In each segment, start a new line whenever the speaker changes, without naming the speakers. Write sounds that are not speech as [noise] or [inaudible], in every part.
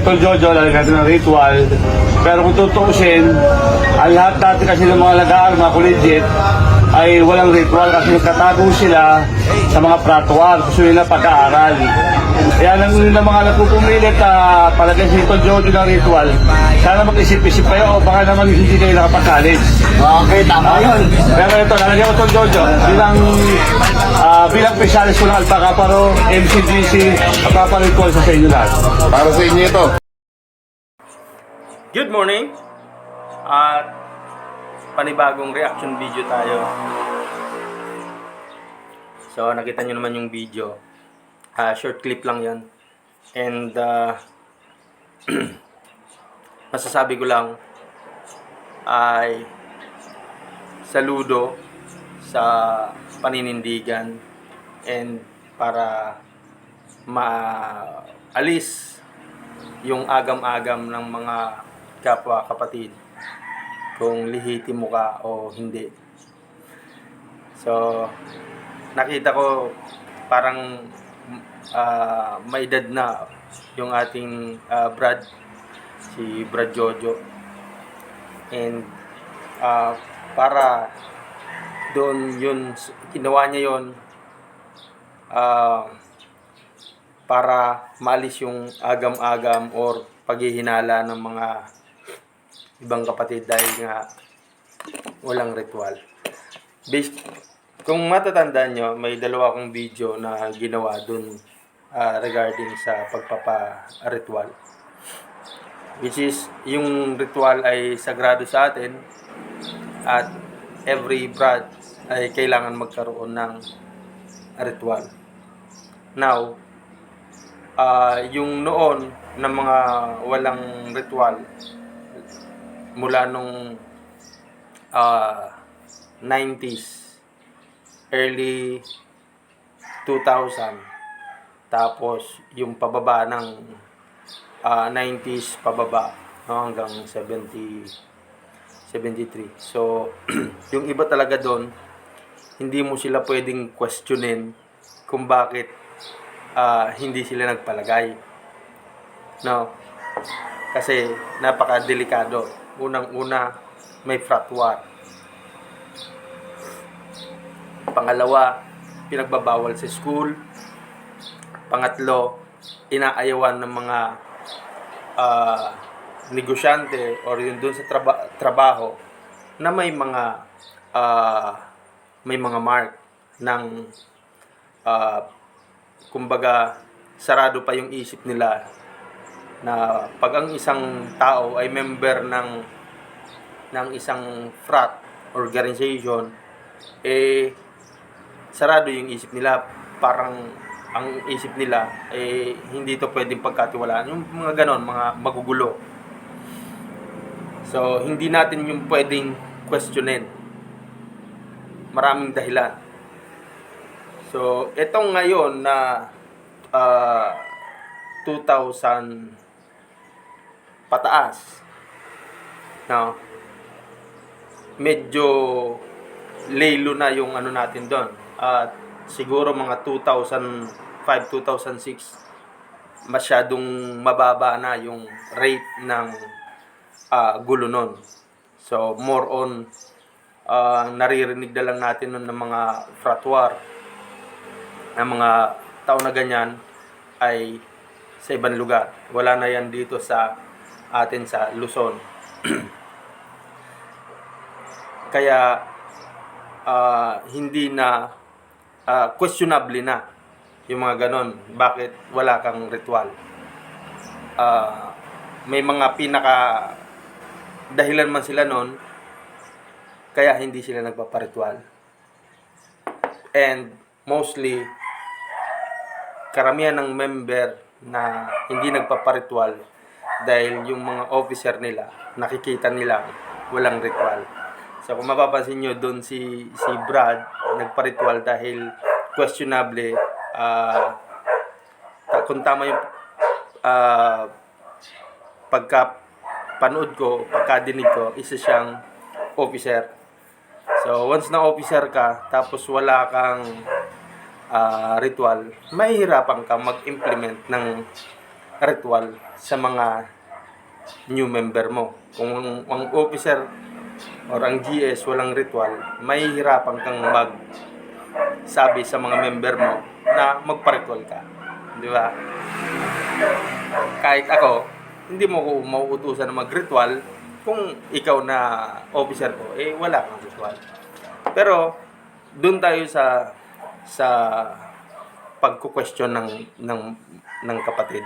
Tol Jojo, lalagyan natin ng ritual. Pero kung tutuusin, ang lahat natin kasi ng mga nag-aaral, mga collegiate, ay walang ritual kasi nagtatago sila sa mga pratuan, gusto nila pag-aaral. Kaya nang ng mga nagpupumilit na palagay si Tol Jojo ng ritual, sana mag-isip-isip kayo o baka naman hindi kayo nakapag-college.
Okay, tama yun.
Pero ito, lalagyan ko Tol Jojo bilang ah, bilang specialist ko ng Alpacaparo, MCGC, Ritual sa inyo lahat.
Para sa inyo ito.
Good morning! At panibagong reaction video tayo. So, nakita nyo naman yung video. Ah, short clip lang yan. And, ah, [clears throat] masasabi ko lang ay saludo sa paninindigan and para maalis yung agam-agam ng mga kapwa kapatid kung lihitimo ka o hindi. So, nakita ko parang ah, may edad na yung ating ah, Brad, si Brad Jojo. And ah, para doon yun, ginawa niya yun ah, para maalis yung agam-agam or paghihinala ng mga ibang kapatid dahil nga walang ritual. Bas- kung matatandaan nyo, may dalawa akong video na ginawa dun ah, regarding sa pagpapa-ritual. Which is, yung ritual ay sagrado sa atin at every brad ay kailangan magkaroon ng ritual. Now, ah yung noon ng mga walang ritual mula nung ah 90s early 2000 tapos yung pababa ng ah, 90s pababa no, hanggang 70 73 so [clears throat] yung iba talaga doon hindi mo sila pwedeng questionin kung bakit ah, hindi sila nagpalagay. No? Kasi napaka-delikado. Unang-una, may frat war. Pangalawa, pinagbabawal sa school. Pangatlo, inaayawan ng mga ah, negosyante or yun doon sa traba- trabaho na may mga ah, may mga mark ng ah, kumbaga sarado pa yung isip nila na pag ang isang tao ay member ng ng isang frat organization eh sarado yung isip nila. Parang ang isip nila eh hindi to pwedeng pagkatiwalaan. Yung mga ganon mga magugulo. So hindi natin yung pwedeng questionin. Maraming dahilan. So, itong ngayon na ah, 2,000 pataas, no? Medyo laylo na yung ano natin doon. At siguro mga 2005, 2006, masyadong mababa na yung rate ng ah, gulo nun. So, more on, ah, naririnig na lang natin nun ng mga frat war ng mga tao na ganyan ay sa ibang lugar. Wala na yan dito sa atin sa Luzon. [clears throat] Kaya ah, hindi na ah, questionable na yung mga ganon. Bakit wala kang ritual? Ah, may mga pinaka dahilan man sila noon kaya hindi sila nagpaparitual. And mostly karamihan ng member na hindi nagpaparitual dahil yung mga officer nila nakikita nila walang ritual. So kung mapapansin nyo doon si si Brad nagparitual dahil questionable ah ta- kung tama yung ah, pagka panood ko, pagkadinig ko, isa siyang officer. So, once na officer ka, tapos wala kang ah, ritual, mahihirapan ka mag-implement ng ritual sa mga new member mo. Kung ang, ang officer or ang GS walang ritual, may hirapan kang mag sabi sa mga member mo na magpa-ritual ka. Di ba? Kahit ako, hindi mo ko mauutusan na mag-ritual kung ikaw na officer ko, eh wala kang ritual. Pero, doon tayo sa sa pagko-question ng ng ng kapatid.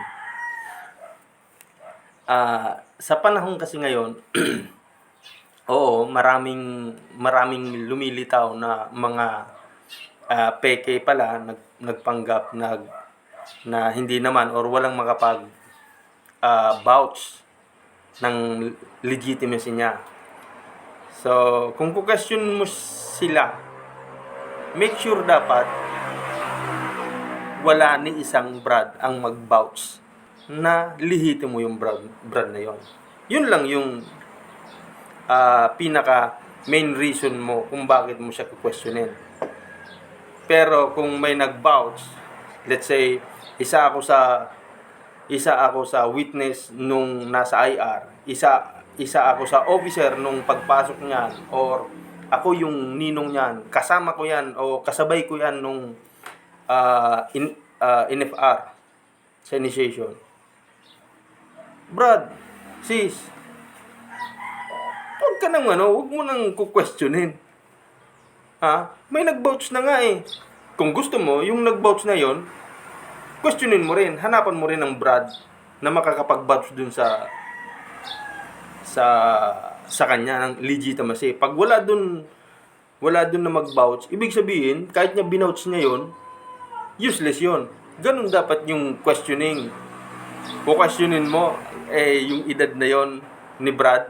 Ah, sa panahon kasi ngayon, [clears throat] oo, maraming maraming lumilitaw na mga ah, peke pala nag, nagpanggap nag na hindi naman or walang makapag ah, vouch ng legitimacy niya. So, kung question mo sila, make sure dapat wala ni isang brad ang mag-vouch na lihiti mo yung brad, brad na yon. Yun lang yung ah, pinaka main reason mo kung bakit mo siya questionin. Pero kung may nag-vouch, let's say, isa ako sa isa ako sa witness nung nasa IR, isa isa ako sa officer nung pagpasok niyan or ako yung ninong niyan, kasama ko yan o kasabay ko yan nung ah, in, ah, NFR sa initiation. Brad, sis, huwag ka nang ano, huwag mo nang kukwestiyonin. Ha? May nag-vouch na nga eh. Kung gusto mo, yung nag-vouch na yon, questionin mo rin. Hanapan mo rin ng Brad na makakapag-vouch dun sa sa sa kanya ng legitimacy. Pag wala dun wala dun na mag-vouch, ibig sabihin, kahit niya binouch niya yon, useless yon. Ganun dapat yung questioning. Kung questionin mo, eh, yung edad na yon ni Brad,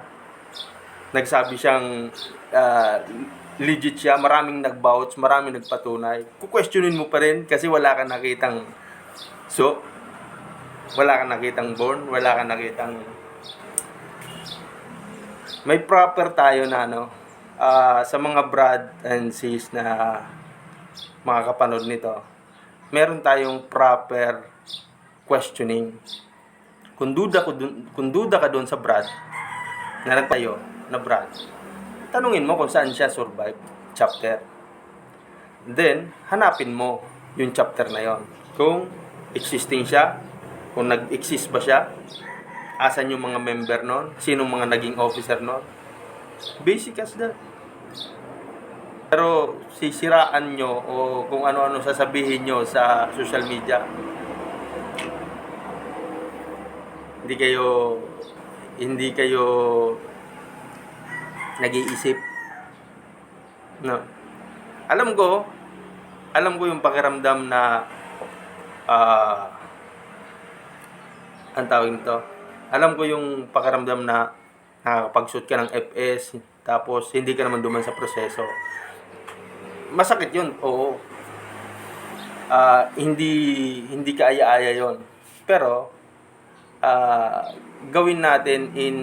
nagsabi siyang ah, legit siya, maraming nag-vouch, maraming nagpatunay. Kukwestiyonin mo pa rin kasi wala kang nakitang so, wala kang nakitang born, wala kang nakitang may proper tayo na ano ah, sa mga brad and sis na mga kapanood nito meron tayong proper questioning. Kung duda ko dun, kung duda ka doon sa brad na nagtayo na brad tanungin mo kung saan siya survive chapter. Then hanapin mo yung chapter na yon. Kung existing siya kung nag-exist ba siya asan yung mga member nun sinong mga naging officer nun. Basic as that. Pero sisiraan nyo o kung ano-ano sasabihin nyo sa social media hindi kayo hindi kayo nag-iisip. No. Alam ko alam ko yung pakiramdam na ah ang tawag nito? Alam ko yung pakiramdam na nakakapag-shoot ka ng FS tapos hindi ka naman duman sa proseso. Masakit yun oo. Ah, hindi hindi ka aya-aya yon pero ah, gawin natin in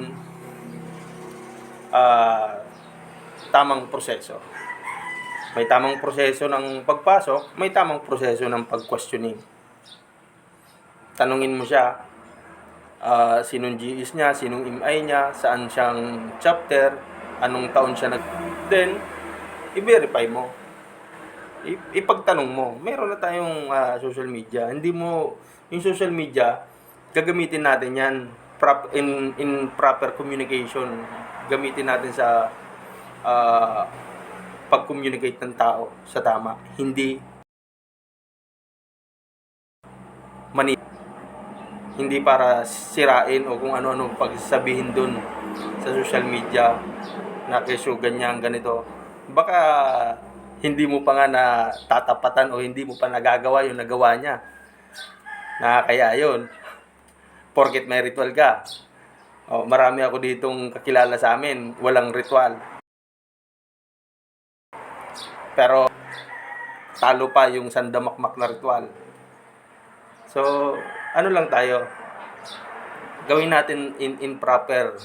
ah, tamang proseso may tamang proseso ng pagpasok may tamang proseso ng pag-questioning tanungin mo siya ah, sinong GS niya, sinong MI niya, saan siyang chapter, anong taon siya nag... Then, i-verify mo. I- ipagtanong mo. Meron na tayong ah, social media. Hindi mo, yung social media, gagamitin natin yan prop, in, in proper communication. Gamitin natin sa ah, pag-communicate ng tao sa tama. Hindi mani hindi para sirain o kung ano-ano pagsasabihin dun sa social media na kesyo ganyan ganito baka hindi mo pa nga na tatapatan o hindi mo pa nagagawa yung nagawa niya na kaya yun porket may ritual ka o, marami ako ditong kakilala sa amin walang ritual pero talo pa yung sandamakmak na ritual So, ano lang tayo? Gawin natin in, in proper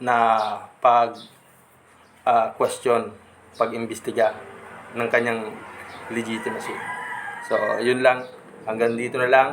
na pag ah, question, pag-imbestiga ng kanyang legitimacy. So, yun lang. Hanggang dito na lang.